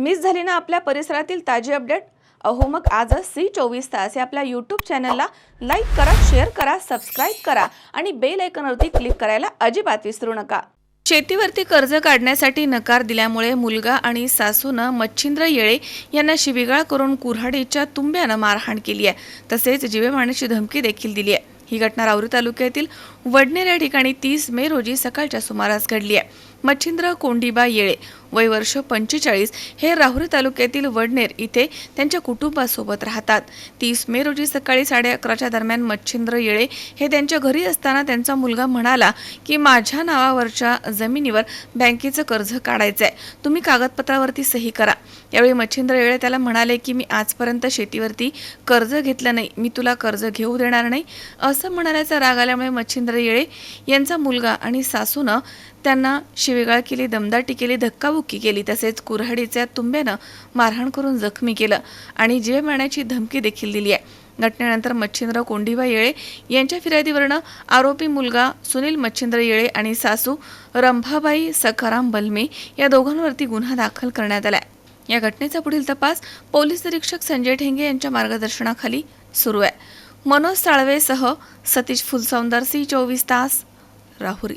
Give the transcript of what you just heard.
Miss झाली ना आपल्या परिसरातील ताजी अपडेट? अहो मग आजच सी चोवीस तास या आपल्या यूट्यूब चॅनलला लाईक करा शेअर करा सबस्क्राईब करा आणि बेल आयकॉनवरती क्लिक करायला अजिबात विसरू नका. शेतीवरती कर्ज काढण्यासाठी नकार दिल्यामुळे मुलगा आणि सासूनं मच्छिंद्र येळे यांना शिविगाळ करून कुऱ्हाडीच्या तुंब्यानं मारहाण केली आहे. तसेच जीवे मारण्याची धमकी देखील दिली आहे. ही घटना राऊरी तालुक्यातील वडनेर या ठिकाणी तीस मे रोजी सकाळच्या सुमारास घडली आहे. मच्छिंद्र कोंडीबा येळे. वय वर्ष पंचेचाळीस. हे राहुरी तालुक्यातील वडनेर इथे त्यांच्या कुटुंबासोबत राहतात. तीस मे रोजी सकाळी साडे अकराच्या दरम्यान मच्छिंद्र येळे हे त्यांच्या घरी असताना त्यांचा मुलगा म्हणाला की माझ्या नावावरच्या जमिनीवर बँकेचं कर्ज काढायचं आहे तुम्ही कागदपत्रावरती सही करा. यावेळी मच्छिंद्र येळे त्याला म्हणाले की मी आजपर्यंत शेतीवरती कर्ज घेतलं नाही. मी तुला कर्ज घेऊ देणार नाही. असं म्हणाल्याचा राग आल्यामुळे मच्छिंद्र येळे यांचा मुलगा आणि सासूनं त्यांना शिवेगाळ केली दमदाटी केली धक्काबुक्की केली तसेच कुऱ्हाडीच्या तुंब्यानं मारहाण करून जखमी केलं आणि जीव मारण्याची धमकी देखील दिली आहे. घटनेनंतर मच्छिंद्र कोंडीबा येळे यांच्या फिर्यादीवरनं आरोपी मुलगा सुनील मच्छिंद्र येळे आणि सासू रंभाबाई सखाराम बलमे या दोघांवरती गुन्हा दाखल करण्यात आलाय. या घटनेचा पुढील तपास पोलीस निरीक्षक संजय ठेंगे यांच्या मार्गदर्शनाखाली सुरू आहे. मनोज साळवेसह सतीश फुलसौंदर सी चोवीस तास राहुरी.